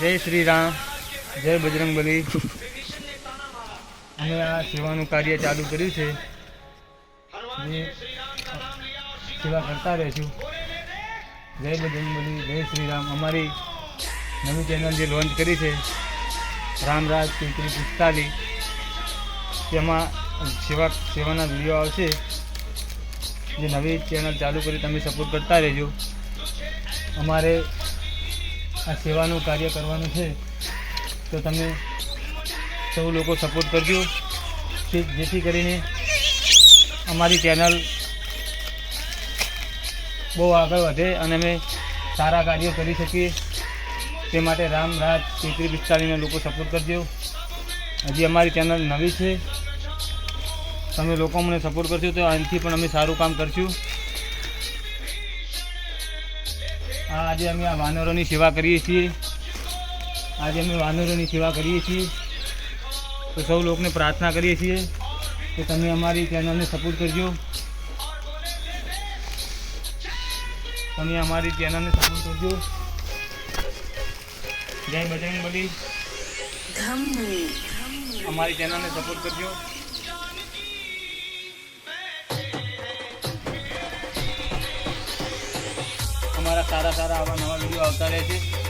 જય શ્રી રામ જય બજરંગબલી. અમે આ સેવાનું કાર્ય ચાલુ કર્યું છે. જે સેવા કરતા રહીશું. જય બજરંગબલી, જય શ્રી રામ અમારી નવી ચેનલ જે લોન્ચ કરી છે, રામરાજ તેત્રી પિસ્તાલીસ તેમાં સેવા, સેવાના વીડિયો આવશે. જે નવી ચેનલ ચાલુ કરી, તમે સપોર્ટ કરતા રહેજો. અમારે આ સેવાનું કાર્ય કરવાનું છે, તો તમે સૌ લોકો સપોર્ટ કરજો. જેથી કરીને અમારી ચેનલ બહુ આગળ વધે અને અમે સારા કાર્યો કરી શકીએ. તે માટે રામ, રાજ તેત્રી પિસ્તાલીસના લોકો સપોર્ટ કરજો. હજી અમારી ચેનલ નવી છે. તમે લોકો મને સપોર્ટ કરશો તો આનાથી પણ અમે સારું કામ કરશું. આજે અમે આ વાનરોની સેવા કરીએ છીએ. આજે અમે વાનરોની સેવા કરીએ છીએ. તો સૌ લોકોને પ્રાર્થના કરીએ છીએ કે તમે અમારી ચેનલને સપોર્ટ કરજો. તમે અમારી ચેનલને સપોર્ટ કરજો. જય બજરંગબલી અમારી ચેનલને સપોર્ટ કરજો. અમારા સારા સારા આવા નવા વીડિયો આવતા રહે છે.